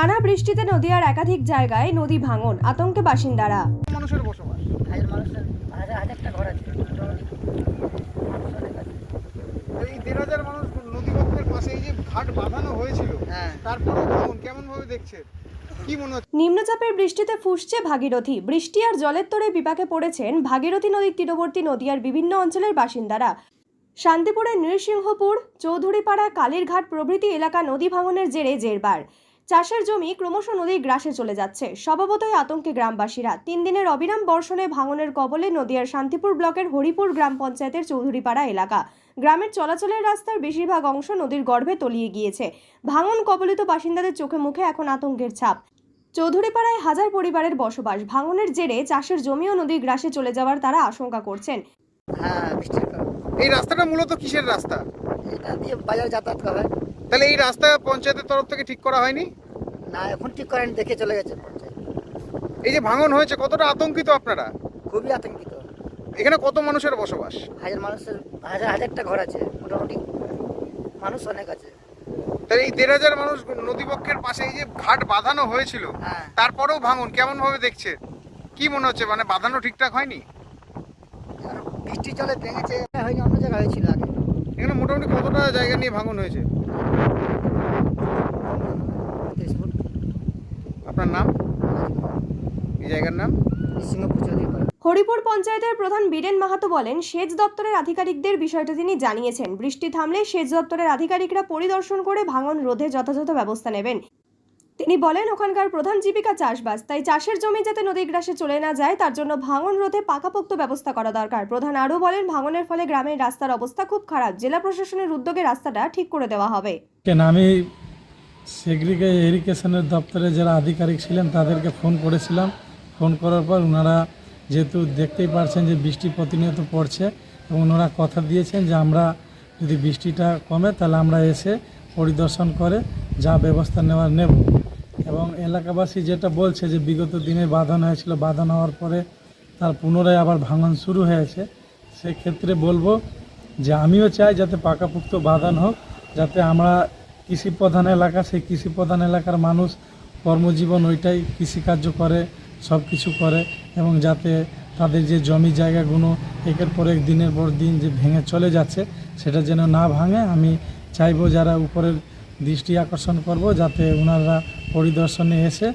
টানা বৃষ্টিতে নদীয়ার একাধিক জায়গায় নদী ভাঙন আতঙ্কে বাসিন্দারা। মানুষের বসবাস। মানুষের হাজারটা ঘর আছে। মোটামুটি মানুষ অনেক আছে। এই দেড় হাজার মানুষ নদীপক্ষের পাশে এই যে ঘাট বাঁধানো হয়েছিল হ্যাঁ। কেমন কেমন ভাবে মনে নিম্নচাপের বৃষ্টিতে ফুসছে ভাগীরথী। বৃষ্টি আর জলের তোড়ে বিপাকে পড়েছেন ভাগীরথী নদীর তীরবর্তী নদীয়ার বিভিন্ন অঞ্চলের বাসিন্দারা। শান্তিপুরের নৃসিংহপুর চৌধুরীপাড়া কালীরঘাট প্রভৃতি এলাকা নদী ভাঙনের জেরে জেরবার। চাষের জমি ক্রমশ নদীর গ্রাসে চলে যাচ্ছে। স্বভাবতই আতঙ্কে গ্রামবাসীরা। তিন দিনের অবিরাম বর্ষণে ভাঙনের কবলে নদীয়ার শান্তিপুর ব্লকের হরিপুর গ্রাম পঞ্চায়েতের চৌধুরীপাড়া এলাকা। গ্রামের চলাচলের রাস্তার বেশিরভাগ অংশ নদীর গর্ভে তলিয়ে গিয়েছে। ভাঙন কবলিত বাসিন্দাদের চোখে মুখে এখন আতঙ্কের ছাপ। চৌধুরীপাড়ায় হাজার পরিবারের বসবাস। ভাঙনের জেরে চাষের জমিও নদীর গ্রাসে চলে যাওয়ার তারা আশঙ্কা করছেন। হ্যাঁ এই রাস্তাটা মূলত কিসের রাস্তা? এটা দিয়ে বাজার যাতায়াত করা হয়। তাহলে এই রাস্তা পঞ্চায়েতের তরফ থেকে ঠিক করা হয়নি? না এখন ঠিক করেন দেখে চলে গেছে পঞ্চায়েত। এই যে ভাঙন হয়েছে কতটা আতঙ্কিত আপনারা? খুবই আতঙ্কিত। এখানে কত মানুষের বসবাস? হাজার মানুষের হাজার হাজারটা ঘর আছে মোটামুটি মানুষ অনেক আছে। তাহলে এই দেড় হাজার মানুষ নদীপক্ষের পাশে এই যে ঘাট বাঁধানো হয়েছিল হ্যাঁ। তারপরেও ভাঙন কেমন ভাবে দেখছে? কি মনে হচ্ছে মানে বাঁধানো ঠিকঠাক হয়নি? আর বৃষ্টির জলে ভেঙেছে হয়নি অন্য জায়গায় হয়েছিল আগে। এখানে মোটামুটি কতটা জায়গা নিয়ে ভাঙন হয়েছে? আপনার নাম? এই জায়গার নাম? চৌধুরী হরিপুর পঞ্চায়েতের প্রধান বীরেন মাহাতো বলেন সেচ দপ্তরের আধিকারিকদের বিষয়টা তিনি জানিয়েছেন। বৃষ্টি থামলে সেচ দপ্তরের আধিকারিকরা পরিদর্শন করে ভাঙন রোধে যথাযথ ব্যবস্থা নেবেন। তিনি বলেন ওখানকার প্রধান জীবিকা চাষবাস তাই চাষের জমি যাতে নদীগ্রাসে চলে না যায় তার জন্য ভাঙন রোধে পাকাপোক্ত ব্যবস্থা করা দরকার। প্রধান আরও বলেন ভাঙনের ফলে গ্রামের রাস্তার অবস্থা খুব খারাপ। জেলা প্রশাসনের উদ্যোগে রাস্তাটা ঠিক করে দেওয়া হবে। কেন? আমি সেগ্রিগে ইরিগেশনের দপ্তরে যারা আধিকারিক ছিলেন, তাদেরকে ফোন করেছিলাম। ফোন করার পর ওনারা যেহেতু দেখতেই পারছেন যে বৃষ্টি প্রতিনিয়ত পড়ছে এবং ওনারা কথা দিয়েছেন যে আমরা যদি বৃষ্টিটা কমে তাহলে আমরা এসে পরিদর্শন করে যা ব্যবস্থা নেওয়ার নেব। এবং এলাকাবাসী যেটা বলছে যে বিগত দিনে বাঁধানো হয়েছিল, বাঁধানো হওয়ার পরে তার পুনরায় আবার ভাঙন শুরু হয়েছে। সেক্ষেত্রে বলব যে আমিও চাই যাতে পাকাপুক্ত বাঁধান হোক, যাতে আমরা কৃষি প্রধান এলাকা, সেই কৃষি প্রধান এলাকার মানুষ কর্মজীবন ওইটাই, কৃষিকার্য করে সব কিছু করে এবং যাতে তাদের যে জমি জায়গাগুলো একের পর এক, দিনের পর দিন যে ভেঙে চলে যাচ্ছে, সেটা যেন না ভাঙে, আমি চাইব যারা উপরের দৃষ্টি আকর্ষণ করব, যাতে ওনারা পরিদর্শনে এসে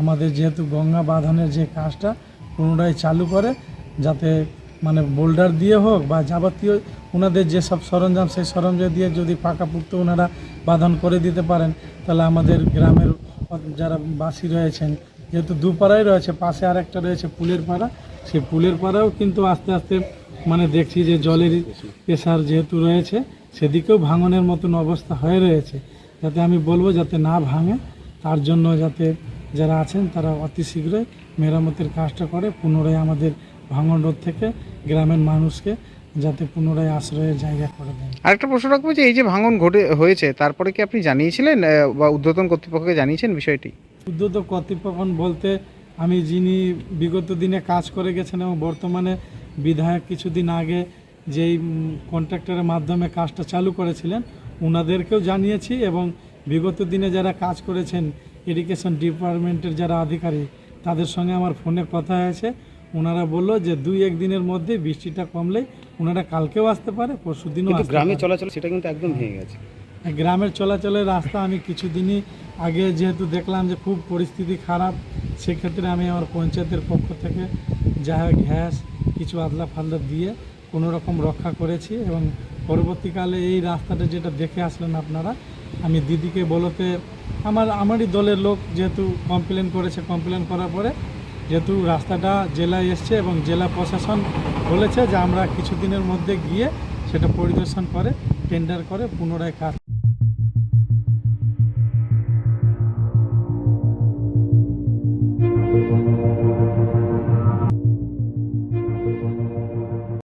আমাদের যেহেতু গঙ্গা বাঁধানের যে কাজটা পুনরায় চালু করে, যাতে মানে বোল্ডার দিয়ে হোক বা যাবতীয় ওনাদের যেসব সরঞ্জাম, সেই সরঞ্জাম দিয়ে যদি পাকা পাকাপুক্ত ওনারা বাঁধন করে দিতে পারেন, তাহলে আমাদের গ্রামের যারা বাসী রয়েছেন, যেহেতু দুপাড়াই রয়েছে, পাশে আরেকটা রয়েছে পুলের পাড়া, সেই পুলের পাড়াও কিন্তু আস্তে আস্তে মানে দেখছি যে জলের প্রেশার যেহেতু রয়েছে, সেদিকেও ভাঙনের মতন অবস্থা হয়ে রয়েছে। যাতে আমি বলব যাতে না ভাঙে, তার জন্য যাতে যারা আছেন, তারা অতি শীঘ্রই মেরামতের কাজটা করে, পুনরায় আমাদের ভাঙন রোধ থেকে গ্রামের মানুষকে যাতে পুনরায় আশ্রয়ের জায়গা করে দেন আরেকটা প্রশ্ন রাখব যে এই যে ভাঙন ঘটে হয়েছে তারপরে কি আপনি জানিয়েছিলেন বা উদ্বোধন কর্তৃপক্ষকে জানিয়েছেন বিষয়টি? উদ্যত কর্তৃপক্ষ বলতে আমি যিনি বিগত দিনে কাজ করে গেছেন এবং বর্তমানে বিধায়ক কিছুদিন আগে যেই কন্ট্রাক্টরের মাধ্যমে কাজটা চালু করেছিলেন ওনাদেরকেও জানিয়েছি এবং বিগত দিনে যারা কাজ করেছেন এডুকেশন ডিপার্টমেন্টের যারা আধিকারিক তাদের সঙ্গে আমার ফোনে কথা হয়েছে। ওনারা বলল যে দুই এক দিনের মধ্যে বৃষ্টিটা কমলে ওনারা কালকেও আসতে পারে পরশু দিনও গ্রামে চলাচল সেটা কিন্তু একদম ভেঙে গেছে। গ্রামের চলাচলের রাস্তা আমি কিছুদিনই আগে যেহেতু দেখলাম যে খুব পরিস্থিতি খারাপ সেক্ষেত্রে আমি আমার পঞ্চায়েতের পক্ষ থেকে যা গ্যাস কিছু আদলা ফাদলা দিয়ে কোনো রকম রক্ষা করেছি এবং পরবর্তীকালে এই রাস্তাটা যেটা দেখে আসলেন আপনারা আমি দিদিকে বলতে আমার আমারই দলের লোক যেহেতু কমপ্লেন করেছে কমপ্লেন করার পরে যেহেতু রাস্তাটা জেলায় এসছে এবং জেলা প্রশাসন বলেছে যে আমরা কিছুদিনের মধ্যে গিয়ে সেটা পরিদর্শন করে টেন্ডার করে পুনরায় কাজ